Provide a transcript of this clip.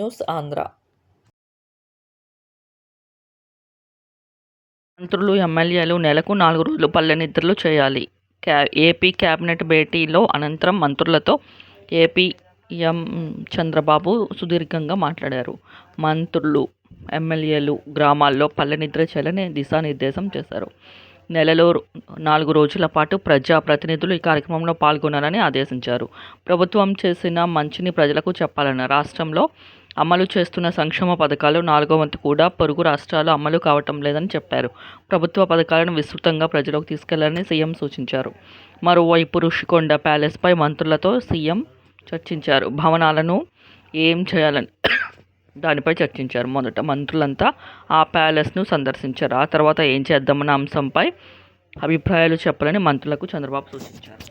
News Andhra మంత్రులు ఎమ్మెల్యేలు నెలకు నాలుగు రోజులు పల్లె నిద్రలు చేయాలి. క్యా ఏపీ క్యాబినెట్ భేటీలో అనంతరం మంత్రులతో ఏపీ ఎం చంద్రబాబు సుదీర్ఘంగా మాట్లాడారు. మంత్రులు ఎమ్మెల్యేలు గ్రామాల్లో పల్లె నిద్ర చేయాలని దిశానిర్దేశం చేశారు. నెలలో నాలుగు రోజుల పాటు ప్రజా ప్రతినిధులు ఈ కార్యక్రమంలో పాల్గొనాలని ఆదేశించారు. ప్రభుత్వం చేసిన మంచిని ప్రజలకు చెప్పాలన్న రాష్ట్రంలో అమలు చేస్తున్న సంక్షేమ పథకాలు నాలుగో వంతు కూడా పొరుగు రాష్ట్రాలు అమలు కావటం లేదని చెప్పారు. ప్రభుత్వ పథకాలను విస్తృతంగా ప్రజలకు తీసుకెళ్ళాలని సీఎం సూచించారు. మరోవైపు ఋషికొండ ప్యాలెస్పై మంత్రులతో సీఎం చర్చించారు. భవనాలను ఏం చేయాలని దానిపై చర్చించారు. మొదట మంత్రులంతా ఆ ప్యాలెస్ను సందర్శించారు. ఆ తర్వాత ఏం చేద్దామన్న అంశంపై అభిప్రాయాలు చెప్పాలని మంత్రులకు చంద్రబాబు సూచించారు.